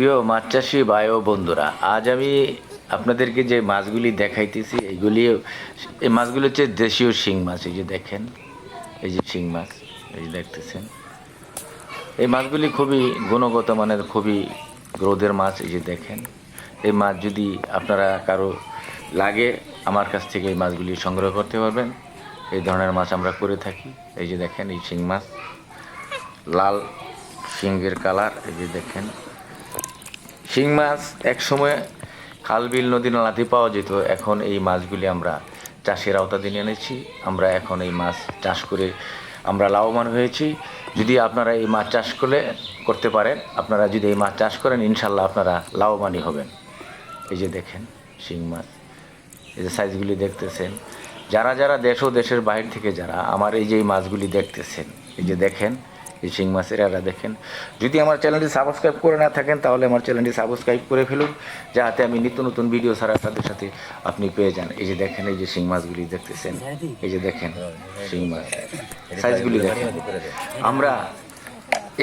প্রিয় মাছ চাষি ভাই ও বন্ধুরা, আজ আমি আপনাদেরকে যে মাছগুলি দেখাইতেছি, এইগুলি এই মাছগুলি হচ্ছে দেশীয় শিং মাছ, এই যে দেখেন, এই যে শিং মাছ, এই যে দেখতেছেন। এই মাছগুলি খুবই গুণগত মানের, খুবই গ্রোথের মাছ, এই যে দেখেন। এই মাছ যদি আপনারা কারও লাগে, আমার কাছ থেকে এই মাছগুলি সংগ্রহ করতে পারবেন। এই ধরনের মাছ আমরা করে থাকি। এই যে দেখেন, এই শিং মাছ। লাল শিংয়ের কালার, এই যে দেখেন। শিং মাছ এক সময় খাল বিল নদী নালাতে পাওয়া যেত। এখন এই মাছগুলি আমরা চাষের আওতাধীন এনেছি। আমরা এখন এই মাছ চাষ করে আমরা লাভবান হয়েছি। যদি আপনারা এই মাছ চাষ করলে, করতে পারেন, আপনারা যদি এই মাছ চাষ করেন ইনশাল্লাহ আপনারা লাভবানই হবেন। এই যে দেখেন শিং মাছ, এই যে সাইজগুলি দেখতেছেন। যারা যারা দেশ ও দেশের বাইরে থেকে যারা আমার এই যে এই মাছগুলি দেখতেছেন, এই যে দেখেন এই শিং মাছের এরা দেখেন। যদি আমার চ্যানেলটি সাবস্ক্রাইব করে না থাকেন, তাহলে আমার চ্যানেলটি সাবস্ক্রাইব করে ফেলুন যাতে আমি নিত্য নতুন ভিডিও ছাড়ার সাথে সাথে আপনি পেয়ে যান। এই যে দেখেন, এই যে শিং মাছগুলি দেখতেছেন, এই যে দেখেন, শিং মাছ সাইজগুলি দেখেন। আমরা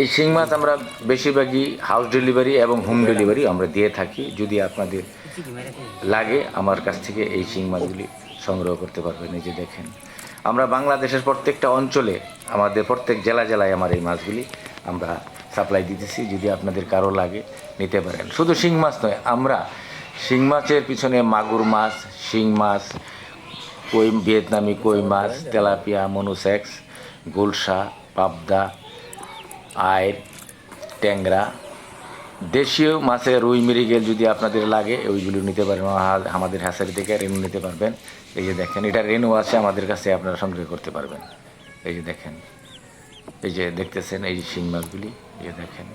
এই শিং মাছ আমরা বেশিরভাগই হাউস ডেলিভারি এবং হোম ডেলিভারি আমরা দিয়ে থাকি। যদি আপনাদের লাগে, আমার কাছ থেকে এই শিং মাছগুলি সংগ্রহ করতে পারবেন। এই যে দেখেন আমরা বাংলাদেশের প্রত্যেকটা অঞ্চলে, আমাদের প্রত্যেক জেলা জেলায় আমার এই মাছগুলি আমরা সাপ্লাই দিতেছি, যদি আপনাদের কারও লাগে নিতে পারেন। শুধু শিং মাছ নয়, আমরা শিং মাছের পিছনে মাগুর মাছ, শিং মাছ, কই, ভিয়েতনামি কই মাছ, তেলাপিয়া, মনুসেক্স, গুলশা, পাবদা আয়ের ট্যাংরা দেশীয় মাছে রুই মিরিগেল যদি আপনাদের লাগে, ওইগুলো নিতে পারেন আমাদের হ্যাসারি থেকে রেনু নিতে পারবেন। এই যে দেখেন, এটা রেনু আছে, আমাদের কাছে আপনারা সংগ্রহ করতে পারবেন। এই যে দেখেন, এই যে দেখতেছেন, এই যে শিং মাছগুলি, এই যে দেখেন।